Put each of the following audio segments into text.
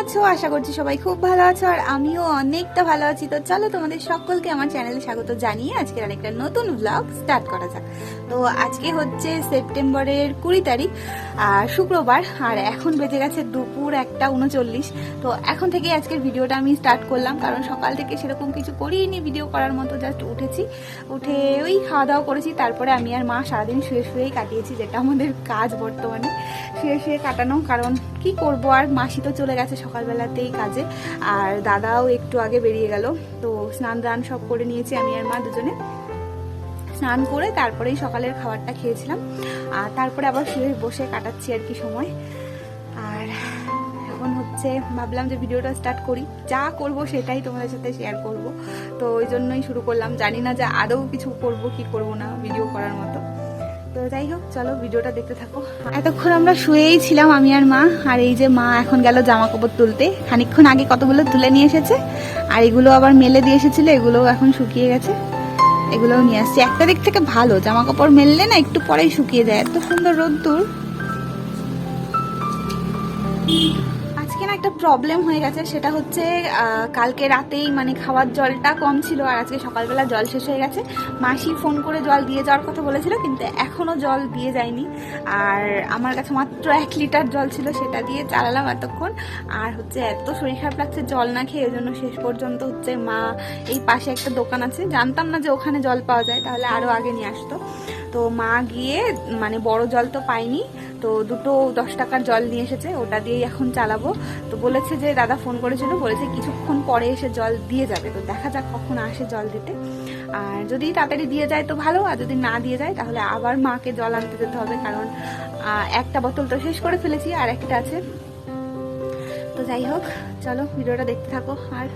আছো? আশা করছি সবাই খুব ভালো আছো, আর আমিও অনেকটা ভালো আছি। তো চলো তোমাদের সকলকে আমার চ্যানেলে স্বাগত জানিয়ে আজকের আরেকটা নতুন ব্লগ স্টার্ট করা যাক। তো আজকে হচ্ছে সেপ্টেম্বরের কুড়ি তারিখ, আর শুক্রবার, আর এখন বেজে গেছে দুপুর একটা উনচল্লিশ। তো এখন থেকে আজকের ভিডিওটা আমি স্টার্ট করলাম, কারণ সকাল থেকে সেরকম কিছু করিনি ভিডিও করার মতো জাস্ট উঠেছি। উঠে ওই খাওয়া দাওয়া করেছি, তারপরে আমি আর মা সারাদিন শুয়ে শুয়েই কাটিয়েছি, যেটা আমাদের কাজ বর্তমানে। শুয়ে শুয়ে কাটানো, কারণ কি করব আর মাসি তো চলে গেছে সকালবেলাতেই কাজে, আর দাদাও একটু আগে বেরিয়ে গেল। তো স্নান দান সব করে নিয়েছি আমি আর মা দুজনে। স্নান করে তারপরেই সকালের খাবারটা খেয়েছিলাম। আর তারপরে আবার শুয়ে বসে কাটাচ্ছি আর কি সময়। আর এখন হচ্ছে ভাবলাম যে ভিডিওটা স্টার্ট করি। যা করব সেটাই তোমাদের সাথে শেয়ার করব। তো ওই জন্যই শুরু করলাম। জানি না যে আদৌ কিছু করব, কি করব না ভিডিও করার মতো। তো যাই হোক, চলো ভিডিওটা দেখতে থাকো। এতক্ষণ আমরা শুয়েই ছিলাম, আমি আর মা। আর এই যে মা এখন গেল জামা কাপড় তুলতে। খানিকক্ষণ আগে কতগুলো তুলে নিয়ে এসেছে, আর এগুলো আবার মেলে দিয়ে এসেছিল, এগুলোও এখন শুকিয়ে গেছে। এগুলোও নিয়ে আসছে। একটা দিক থেকে ভালো জামা কাপড় মেললে না একটু পরেই শুকিয়ে যায়। এত সুন্দর রোদ্দুর। আজকে না একটা প্রবলেম হয়ে গেছে, সেটা হচ্ছে কালকে রাতেই মানে খাওয়ার জলটা কম ছিল আর আজকে সকালবেলা জল শেষ হয়ে গেছে। মাসি ফোন করে জল দিয়ে যাওয়ার কথা বলেছিল, কিন্তু এখনও জল দিয়ে যায়নি। আর আমার কাছে মাত্র এক লিটার জল ছিল, সেটা দিয়ে চালালাম এতক্ষণ। আর হচ্ছে, এত শরীর খারাপ লাগছে, জল না খেয়ে ওই জন্য শেষ পর্যন্ত হচ্ছে মা, এই পাশে একটা দোকান আছে। জানতাম না যে ওখানে জল পাওয়া যায়, তাহলে আরও আগে নিয়ে আসতো। তো মা গিয়ে মানে বড় জল তো পাইনি তো দুটো দশ টাকার জল নিয়ে এসেছে, ওটা দিয়েই এখন চালাবো। তো বলেছে যে দাদা ফোন করেছিল, বলেছে কিছুক্ষণ পরে এসে জল দিয়ে যাবে, তো দেখা যাক কখন আসে জল দিতে। আর যদি তাড়াতাড়ি দিয়ে যায় তো ভালো, আর যদি না দিয়ে যায় তাহলে আবার মাকে জল আনতে যেতে হবে, কারণ একটা বোতল তো শেষ করে ফেলেছি, আর একটা আছে। তো যাই হোক, চলো, ভিডিওটা দেখতে থাকো, আর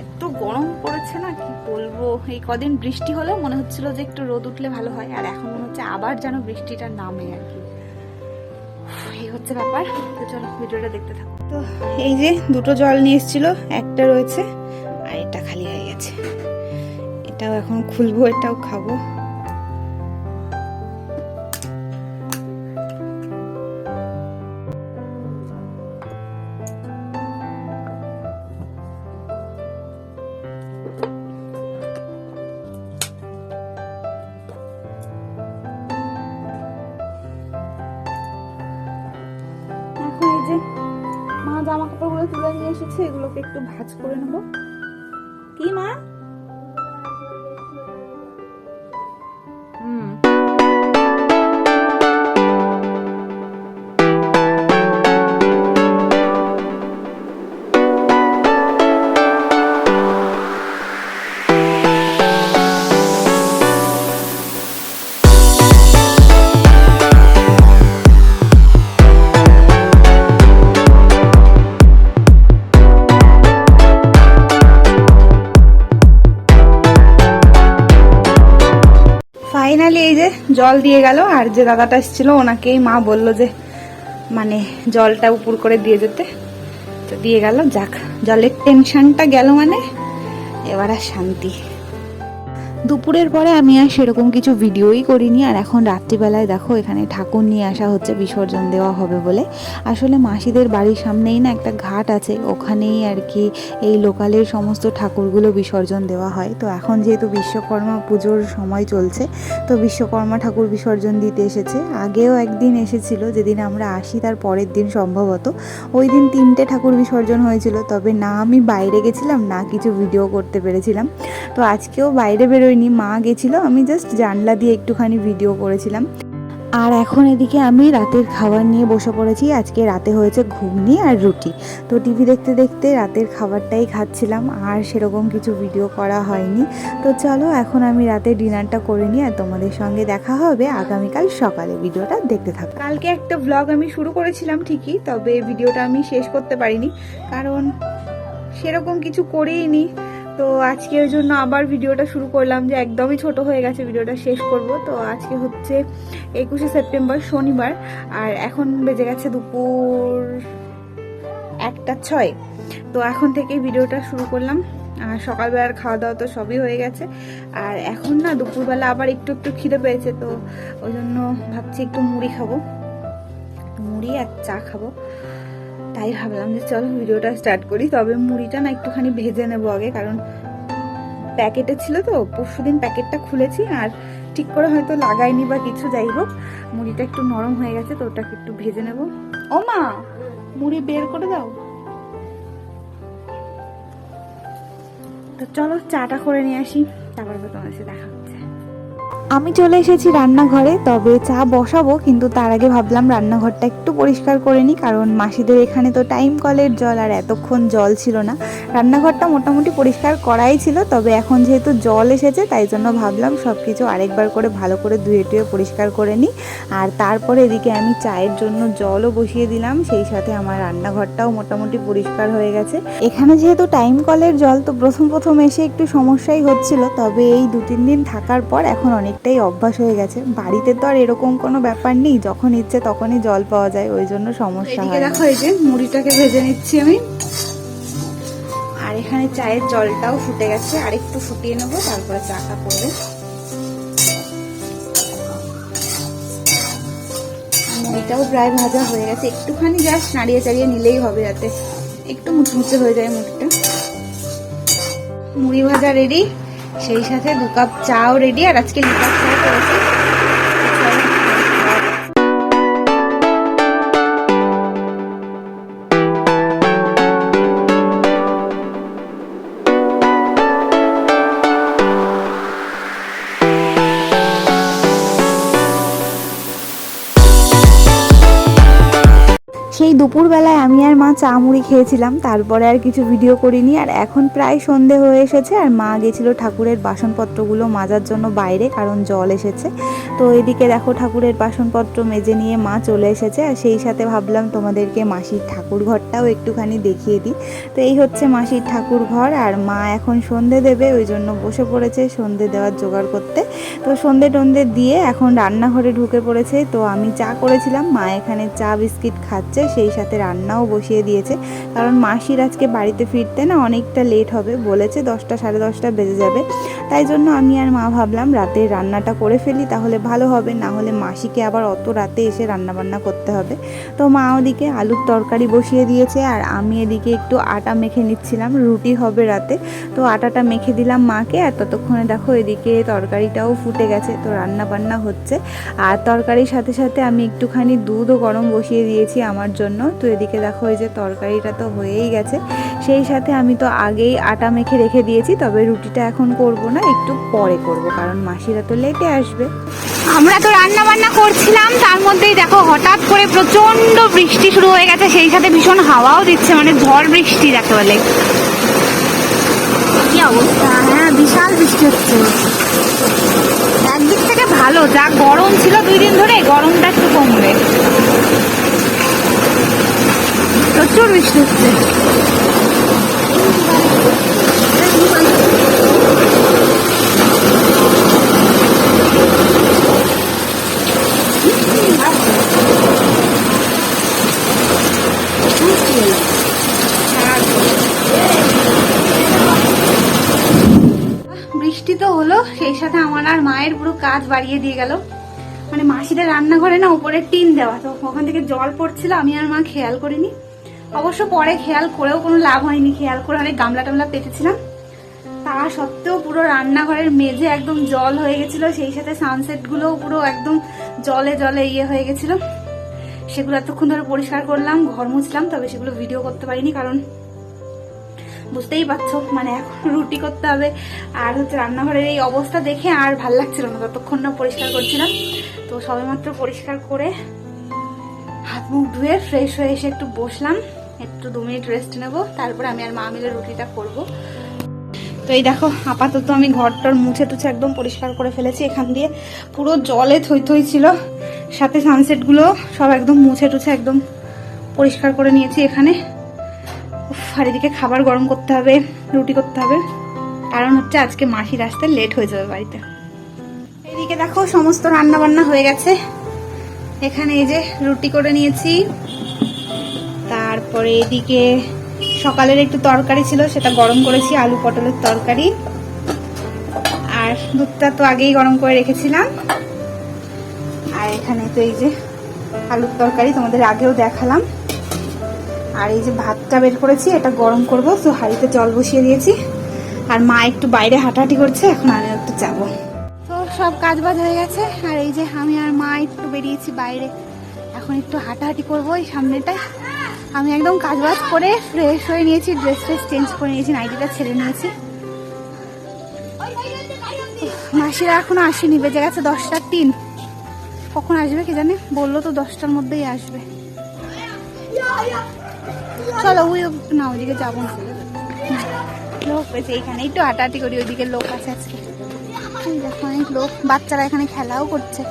এত গরম পড়েছে না, কি বলব? এই কদিন বৃষ্টি হলো মনে হচ্ছিল যে একটু রোদ উঠলে ভালো হয়, আর এখন মনে হচ্ছে আবার যেন বৃষ্টিটা নামে আর কি। এই হচ্ছে ব্যাপার, তো চলো ভিডিওটা দেখতে থাকো। তো এই যে দুটো জল নিয়ে এসেছিল, একটা রয়েছে, আর এটা খালি হয়ে গেছে। এটাও এখন খুলবো, এটাও খাব। জামা কাপড়গুলো তুলে নিয়ে এসেছে এগুলোকে একটু ভাজ করে নেব। কি মা? জল দিয়ে গেল আর যে দাদাটা এসেছিল, ওনাকেই মা বলল যে মানে জলটা উপর করে দিয়ে যেতে। তো দিয়ে গেল, যাক, জলের টেনশনটা গেল মানে এবার আর শান্তি। দুপুরের পরে আমি আর সেরকম কিছু ভিডিওই করিনি, আর এখন রাত্রিবেলায় দেখো এখানে ঠাকুর নিয়ে আসা হচ্ছে, বিসর্জন দেওয়া হবে বলে। আসলে মাসিদের বাড়ির সামনেই না একটা ঘাট আছে, ওখানেই আর কি এই লোকালের সমস্ত ঠাকুরগুলো বিসর্জন দেওয়া হয়। তো এখন যেহেতু বিশ্বকর্মা পুজোর সময় চলছে, তো বিশ্বকর্মা ঠাকুর বিসর্জন দিতে এসেছে। আগেও একদিন এসেছিল, যেদিন আমরা আসি তার পরের দিন সম্ভবত। ওই দিন তিনটে ঠাকুর বিসর্জন হয়েছিল, তবে না আমি বাইরে গেছিলাম, না কিছু ভিডিও করতে পেরেছিলাম। তো আজকেও বাইরে বেরোয়নি মা গেছিল, আমি জাস্ট জানলা দিয়ে একটুখানি ভিডিও করেছিলাম। আর এখন এদিকে আমি রাতের খাবার নিয়ে বসে পড়েছি, আজকে রাতে হয়েছে ঘুগনি আর রুটি। তো টিভি দেখতে দেখতে রাতের খাবারটাই খাচ্ছিলাম, আর সেরকম কিছু ভিডিও করা হয়নি। তো চলো, এখন আমি রাতে ডিনারটা করে নিই আর তোমাদের সঙ্গে দেখা হবে। আগামীকাল সকালে ভিডিওটা দেখতে থাকো। কালকে একটা ব্লগ আমি শুরু করেছিলাম ঠিকই, তবে ভিডিওটা আমি শেষ করতে পারিনি, কারণ সেরকম কিছু করেইনি। তো আজকে ওই জন্য আবার ভিডিওটা শুরু করলাম যে একদমই ছোট হয়ে গেছে, ভিডিওটা শেষ করব। তো আজকে হচ্ছে একুশে সেপ্টেম্বর শনিবার, আর এখন বেজে গেছে দুপুর একটা ছয়। তো এখন থেকে ভিডিওটা শুরু করলাম। আর সকালবেলার খাওয়া দাওয়া তো সবই হয়ে গেছে। আর এখন না দুপুরবেলা আবার একটু একটু খিদে পেয়েছে, তো ওই জন্য ভাবছি একটু মুড়ি খাব। মুড়ি আর চা খাব। তাই ভাবলাম যে চলো ভিডিওটা স্টার্ট করি। তবে মুড়িটা না একটুখানি ভেজে নেব আগে, কারণ প্যাকেটে ছিল তো, পরশু দিন প্যাকেটটা খুলেছি আর ঠিক করে হয়তো লাগাইনি বা কিছু, যাই হোক। মুড়িটা একটু নরম হয়ে গেছে তো ওটাকে একটু ভেজে নেব। ও মা, মুড়ি বের করে দাও। তো চলো চাটা করে নিয়ে আসি, তারপর তোমার সাথে দেখা আমি চলে এসেছি রান্নাঘরে, তবে চা বসাবো, কিন্তু তার আগে ভাবলাম রান্নাঘরটা একটু পরিষ্কার করে নিই, কারণ মাসিদের এখানে তো টাইম কলের জল আর এতক্ষণ জল ছিল না। রান্নাঘরটা মোটামুটি পরিষ্কার করাই ছিল, তবে এখন যেহেতু জল এসেছে, তাই জন্য ভাবলাম সব কিছু আরেকবার করে ভালো করে ধুয়ে টুয়ে পরিষ্কার করে নিই। আর তারপরে এদিকে আমি চায়ের জন্য জলও বসিয়ে দিলাম, সেই সাথে আমার রান্নাঘরটাও মোটামুটি পরিষ্কার হয়ে গেছে। এখানে যেহেতু টাইম কলের জল, তো প্রথম প্রথম এসে একটু সমস্যাই হচ্ছিল, তবে এই দু তিন দিন থাকার পর এখন অনেকটাই অভ্যাস হয়ে গেছে। বাড়িতে তো আর এরকম কোনো ব্যাপার নেই যখন ইচ্ছে তখনই জল পাওয়া যায় ওই জন্য সমস্যা হয় দেখো এই যে মুড়িটাকে ভেজে নিচ্ছি আমি। আর এখানে চায়ের জলটাও ফুটে গেছে আর একটু ফুটিয়ে নেব তারপরে চাটা করবে। মুড়িটাও প্রায় ভাজা হয়ে গেছে। একটুখানি জাস্ট নাড়িয়ে চাড়িয়ে নিলেই হবে যাতে। একটু মুচমুচে হয়ে যায় মুড়িটা। মুড়ি ভাজা রেডি সেই সাথে দু কাপ চাও রেডি আর আজকে দু কাপ চা করেছি। সেই দুপুরবেলায় আমি আর মা চা মুড়ি খেয়েছিলাম, তারপরে আর কিছু ভিডিও করিনি, আর এখন প্রায় সন্ধে হয়ে এসেছে, আর মা গেছিল ঠাকুরের বাসনপত্রগুলো মাজার জন্য বাইরে, কারণ জল এসেছে। তো এদিকে দেখো ঠাকুরের বাসনপত্র মেজে নিয়ে মা চলে এসেছে, আর সেই সাথে ভাবলাম তোমাদেরকে মাসির ঠাকুর ঘরটাও একটুখানি দেখিয়ে দিই। তো এই হচ্ছে মাসির ঠাকুর ঘর, আর মা এখন সন্ধে দেবে, ওই জন্য বসে পড়েছে সন্ধে দেওয়ার জোগাড় করতে। তো সন্ধে টন্ধে দিয়ে এখন রান্নাঘরে ঢুকে পড়েছে, তো আমি চা করেছিলাম, মা এখানে চা বিস্কিট খাচ্ছে সেই সাথে রান্নাও বসিয়ে দিয়েছে। কারণ মাসির আজকে বাড়িতে ফিরতে না অনেকটা লেট হবে, বলেছে দশটা সাড়ে দশটা বেজে যাবে। তাই জন্য আমি আর মা ভাবলাম রাতে রান্নাটা করে ফেলি, তাহলে ভালো হবে, না হলে মাসিকে আবার অত রাতে এসে রান্না বান্না করতে হবে। তো মা ওদিকে আলুর তরকারি বসিয়ে দিয়েছে, আর আমি এদিকে একটু আটা মেখে নিচ্ছিলাম, রুটি হবে রাতে। তো আটাটা মেখে দিলাম মাকে, আর ততক্ষণে দেখো এদিকে তরকারিটাও ফুটে গেছে, তো রান্না বান্না হচ্ছে। আর তরকারির সাথে সাথে আমি একটুখানি দুধও গরম বসিয়ে দিয়েছি, আমার জন্য। তো এদিকে দেখো এই যে তরকারিটা তো হয়েই গেছে। সেই সাথে আমি তো আগেই আটা মেখে রেখে দিয়েছি, তবে রুটিটা এখন করব না, একটু পরে করব, কারণ মাসিরা তো লেটে আসবে। আমরা তো রান্না বান্না করছিলাম, তার মধ্যেই দেখো হঠাৎ করে প্রচণ্ড বৃষ্টি শুরু হয়ে গেছে, সেই সাথে ভীষণ হাওয়াও দিচ্ছে মানে ঝড় বৃষ্টি যাকে বলে। কি অবস্থা? হ্যাঁ বিশাল বৃষ্টি হচ্ছে। একদিক থেকে ভালো, যা গরম ছিল দুই দিন ধরে, গরমটা একটু কমবে। প্রচুর বৃষ্টি হচ্ছে বৃষ্টি তো হলো, সেই সাথে আমার আর মায়ের পুরো কাজ বাড়িয়ে দিয়ে গেল। মানে মাসিদের রান্নাঘরে না উপরে টিন দেওয়া, তো ওখান থেকে জল পড়ছিল, আমি আর মা খেয়াল করিনি। অবশ্য পরে খেয়াল করেও কোনো লাভ হয়নি। খেয়াল করে অনেক গামলা টামলা পেতেছিলাম তা সত্ত্বেও পুরো রান্নাঘরের মেঝে একদম জল হয়ে গেছিল, সেই সাথে সানসেট গুলোও পুরো একদম জলে জলে ইয়ে হয়ে গেছিল। সেগুলো এতক্ষণ ধরে পরিষ্কার করলাম, ঘর মুছলাম, তবে সেগুলো ভিডিও করতে পারিনি কারণ বুঝতেই পারছ মানে এখন রুটি করতে হবে। আর হচ্ছে রান্নাঘরের এই অবস্থা দেখে আর ভালো লাগছিল না, ততক্ষণ না পরিষ্কার করছিলাম। তো সবেমাত্র পরিষ্কার করে হাত মুখ ধুয়ে ফ্রেশ হয়ে এসে একটু বসলাম। একটু দু মিনিট রেস্ট নেব, তারপর আমি আর মা মিলে রুটিটা করব। তো এই দেখো, আপাতত আমি ঘরটার মুছে টুছে একদম পরিষ্কার করে ফেলেছি। এখান দিয়ে পুরো জলে থই থই ছিল। সাথে সানসেটগুলো সব একদম মুছে টুছে একদম পরিষ্কার করে নিয়েছি এখানে। এদিকে খাবার গরম করতে হবে, রুটি করতে হবে। কারণ হচ্ছে আজকে মাসির আসতে লেট হয়ে যাবে বাড়িতে। এদিকে দেখো, সমস্ত রান্না বান্না হয়ে গেছে। এখানে এই যে রুটি করে নিয়েছি তারপরে এদিকে সকালের একটু তরকারি ছিল, সেটা গরম করেছি, আলু পটলের তরকারি। আর দুধটা তো আগেই গরম করে রেখেছিলাম। আর এখানে তো এই যে আলুর তরকারি তোমাদের আগেও দেখালাম। আর এই যে ভাতটা বের করেছি, এটা গরম করব, তো হাঁড়িতে জল বসিয়ে দিয়েছি। আর মা একটু বাইরে হাঁটাহাঁটি করছে, এখন আমি একটু যাব। তো সব কাজ বাজ হয়ে গেছে, আর এই যে আমি আর মা একটু বেরিয়েছি বাইরে। এখন একটু হাঁটাহাঁটি করব এই সামনেটায়। আমি একদম কাজ বাজ করে ফ্রেশ হয়ে নিয়েছি ড্রেস ট্রেস চেঞ্জ করে নিয়েছি নাইটিটা ছেড়ে নিয়েছি। মাসিরা এখনও আসেনি, বেজে গেছে দশটার তিন। কখন আসবে কি জানে? বলল তো দশটার মধ্যেই আসবে। চলো, ওই না, ওইদিকে যাব না। লোক পেয়েছে এখানে, একটু হাঁটাহাঁটি করি, ওইদিকে লোক আছে আজকে। দেখো, অনেক লোক, বাচ্চারা এখানে খেলাও করছে।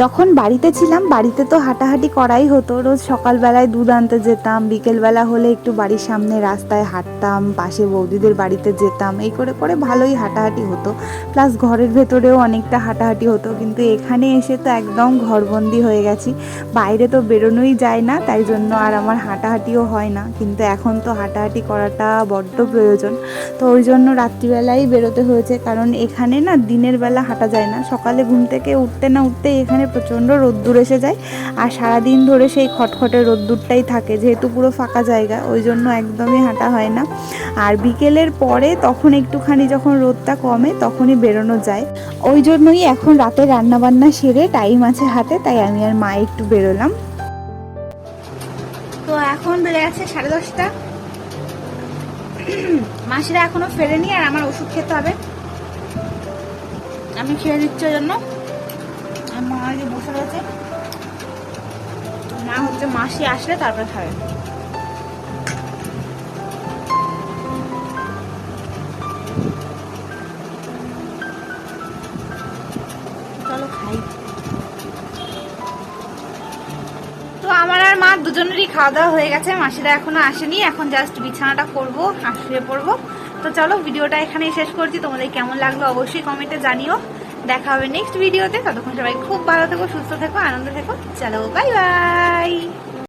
যখন বাড়িতে ছিলাম, বাড়িতে তো হাঁটাহাঁটি করাই হতো। রোজ সকালবেলায় দুধ আনতে যেতাম, বিকেলবেলা হলে একটু বাড়ির সামনে রাস্তায় হাঁটতাম, পাশে বৌদিদের বাড়িতে যেতাম। এই করে করে ভালোই হাঁটাহাঁটি হতো। প্লাস ঘরের ভেতরেও অনেকটা হাঁটাহাঁটি হতো। কিন্তু এখানে এসে তো একদম ঘরবন্দি হয়ে গেছি। বাইরে তো বেরোনোই যায় না, তাই জন্য আর আমার হাঁটাহাঁটিও হয় না। কিন্তু এখন তো হাঁটাহাঁটি করাটা বড্ড প্রয়োজন। তো ওই জন্য রাত্রিবেলাই বেরোতে হয়েছে। কারণ এখানে না দিনের বেলা হাঁটা যায় না। সকালে ঘুম থেকে উঠতে না উঠতে এখানে প্রচণ্ড রোদ্দুর এসে যায় আর সারাদিন ধরে সেই খটখটে রোদ্দুরটাই থাকে, যেহেতু পুরো ফাঁকা জায়গা, ওই জন্য একদমই হাঁটা হয় না। আর বিকেলের পরে তখন একটুখানি যখন রোদটা কমে তখনই বেরোনো যায়। ওই জন্যই এখন রাতে রান্নাবান্না সেরে টাইম আছে হাতে, তাই আমি আর মা একটু বেরোলাম। তো এখন বেড়ে গেছে সাড়ে দশটা। মাসিরা এখনও ফেরেনি আর আমার ওষুধ খেতে হবে। আমি খেয়ে দিচ্ছি জন্য। মা যে বসে রয়েছে। মা হচ্ছে মাসি, আসলে তারপরে খাবে। তো আমার আর মা দুজনেরই খাওয়া দাওয়া হয়ে গেছে। মাসিরা এখনও আসেনি, এখন জাস্ট বিছানাটা করব শুয়ে পড়ব। তো চলো, ভিডিওটা এখানেই শেষ করছি। তোমাদের কেমন লাগল অবশ্যই কমেন্টে জানিও। দেখা হবে নেক্সট ভিডিওতে ততক্ষণ সবাই খুব ভালো থেকো, সুস্থ থেকো, আনন্দ থেকো। চলো বাই বাই